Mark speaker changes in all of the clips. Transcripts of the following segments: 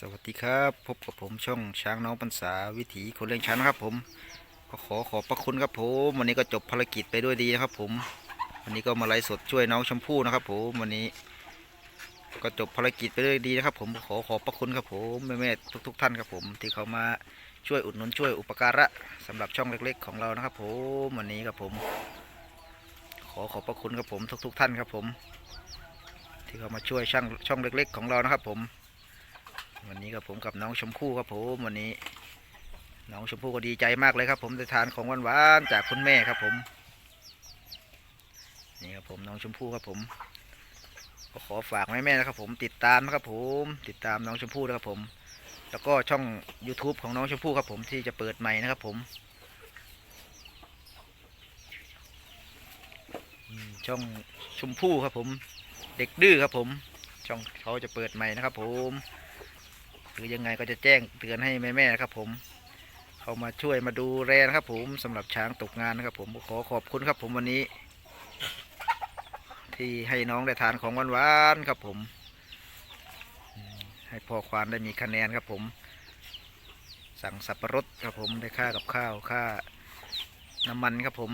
Speaker 1: สวัสดีครับพบกับผมช่องช้างน้องปัญษาวิถีคนเลี้ยงช้างนะครับผมก็ขอขอบพระคุณครับผมวันนี้ก็จบภารกิจไปด้วยดีนะครับผม วันนี้ก็มาไลฟ์สดช่วยน้องชมพู่นะครับผมวันนี้ ก็จบภารกิจไปด้วยดีนะครับ ผมขอขอบพระคุณครับผมแม่แม่ทุกทุกๆท่านครับผม ที่เขามาช่วยอุดหนุนช่วยอุปการะสำหรับช่องเล็ก ๆ ของเรานะครับผมวันนี้ครับผม ขอขอบพระคุณครับผมทุก ๆ ท่านครับผม ที่เขามาช่วยช่างช่องเล็ก ๆ ของเรานะครับผม วันนี้กับผมกับน้องชมพู่ครับผมวันนี้ น้องชมพู่ก็ดีใจมากเลยครับ ผมได้ทานของหวานๆจากคุณแม่ครับผมนี่ครับผมน้องชมพู่ครับผมก็ขอฝากแม่แม่นะครับ ผมติดตามนะครับผม ติดตามน้องชมพู่นะครับผม แล้วก็ช่อง YouTube ของน้องชมพู่ครับผมที่จะเปิดใหม่นะครับผมช่องชมพู่ครับผม เด็กดื้อครับผม ช่องเขาจะเปิดใหม่นะครับผม หรือยังไงก็จะแจ้งเตือนให้แม่ๆครับ ผมเขามาช่วยมาดูแลนะครับ ผมสำหรับช้างตกงานนะครับ ผมขอขอบคุณครับ ผมวันนี้ ที่ให้น้องได้ทานของหวานๆครับ ผม ให้พ่อควานได้มีคะแนนครับ ผม สั่งสับปะรดครับผมได้ค่ากับข้าวค่าน้ำมันครับผม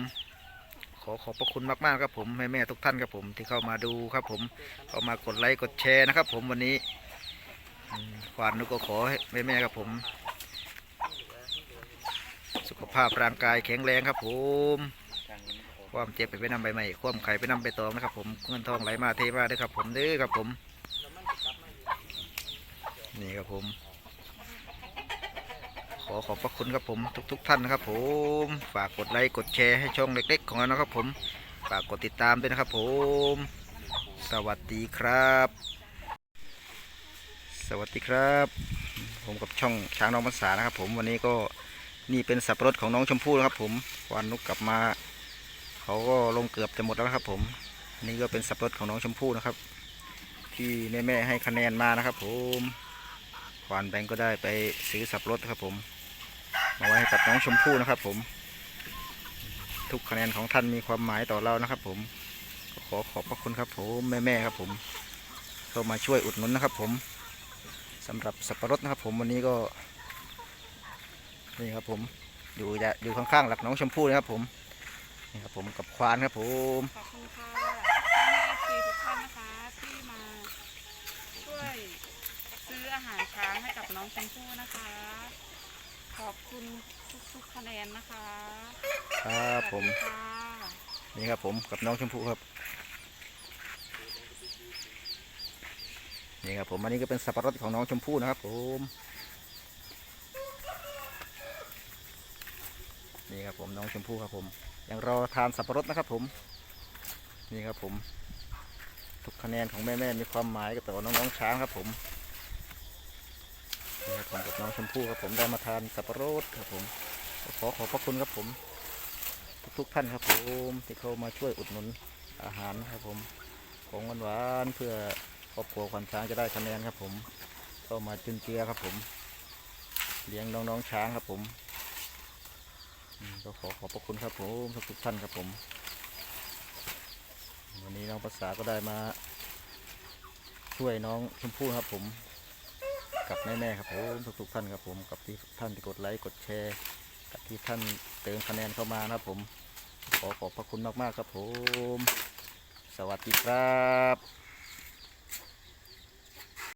Speaker 1: ขอขอบพระคุณมากๆครับผมแม่ๆทุกท่านครับผมที่เข้ามาดูครับ ผมเข้ามากดไลค์กดแชร์นะครับ ผมวันนี้ ควานนุก็ขอให้แม่ๆครับผม สุขภาพร่างกายแข็งแรงครับผม ความเจ็บไปไปนำใบใหม่ความไข่ไปนำใบตองนะครับ ผมเงินทองไหลมาเทมาด้อครับ ผมเด้อครับผม นี่ครับผม ขอขอบพระคุณครับผมทุกๆท่านนะครับ ผม ฝากกดไลค์กดแชร์ให้ช่องเล็ก ๆ ของเรานะครับ ผม ฝากกดติดตามด้วยนะครับ ผม สวัสดีครับ สวัสดีครับ ผมกับช่องช้างน้องภาษานะครับ ผมวันนี้ก็นี่เป็นสับปะรดของน้องชมพู่นะครับ ผมวันนุกกลับมาเขาก็ลงเกือบจะหมดแล้วครับ ผมนนี้ก็เป็นสับปะรดของน้องชมพู่นะครับ ที่แม่แม่ให้คะแนนมานะครับ ผมควานแบงก์ก็ได้ไปซื้อสับปะรดครับ ผม มาไว้ให้กับน้องชมพู่นะครับ ผม ทุกคะแนนของท่านมีความหมายต่อเรานะครับ ผมขอขอบพระคุณครับ ผมแม่แม่ๆครับ ผมเข้ามาช่วยอุดหนุนนะครับ ผม สำหรับสับปะรดนะครับ ผมวันนี้ก็นี่ครับผมอยู่จะอยู่ข้างๆหลักน้องชมพู่นะครับผมนี่ครับผมกับควานครับผม
Speaker 2: ขอบคุณค่ะแม่ทุกท่านนะคะที่มาช่วยซื้ออาหารช้างให้กับน้องชมพู่นะคะ ขอบคุณทุกๆคะแนนนะคะ
Speaker 1: ครับผม
Speaker 2: สวัสดีค่ะ
Speaker 1: นี่ครับผมกับน้องชมพู่ครับ นี่ครับผมอันนี้ก็เป็นสับปะรดของน้องชมพู่นะครับผมนี่ครับผมน้องชมพู่ครับผมยังรอทานสับปะรดนะครับผม นี่ครับผม ทุกคะแนนของแม่ๆมีความหมายกับต่อน้องๆช้างครับผมนี่ครับผมกับน้องชมพู่ครับผมได้มาทานสับปะรดครับผมขอขอบพระคุณครับผม ทุกๆท่านครับผมที่เข้ามาช่วยอุดหนุนอาหารครับผมของหวานๆเพื่อ ครอบครัวขวัญช้างจะได้คะแนนครับผม เข้ามาจุนเจือครับผม เลี้ยงน้องๆช้างครับผมก็ขอขอบพระคุณครับผมทุกท่านครับผม วันนี้น้องภาษาก็ได้มา ช่วยน้องชมพู่ครับผม กับแม่ๆครับผมทุกๆท่านครับผม กับที่ท่านที่กดไลค์กดแชร์กับที่ท่านเติมคะแนนเข้ามานะครับผม ขอขอบพระคุณมากๆครับผม สวัสดีครับ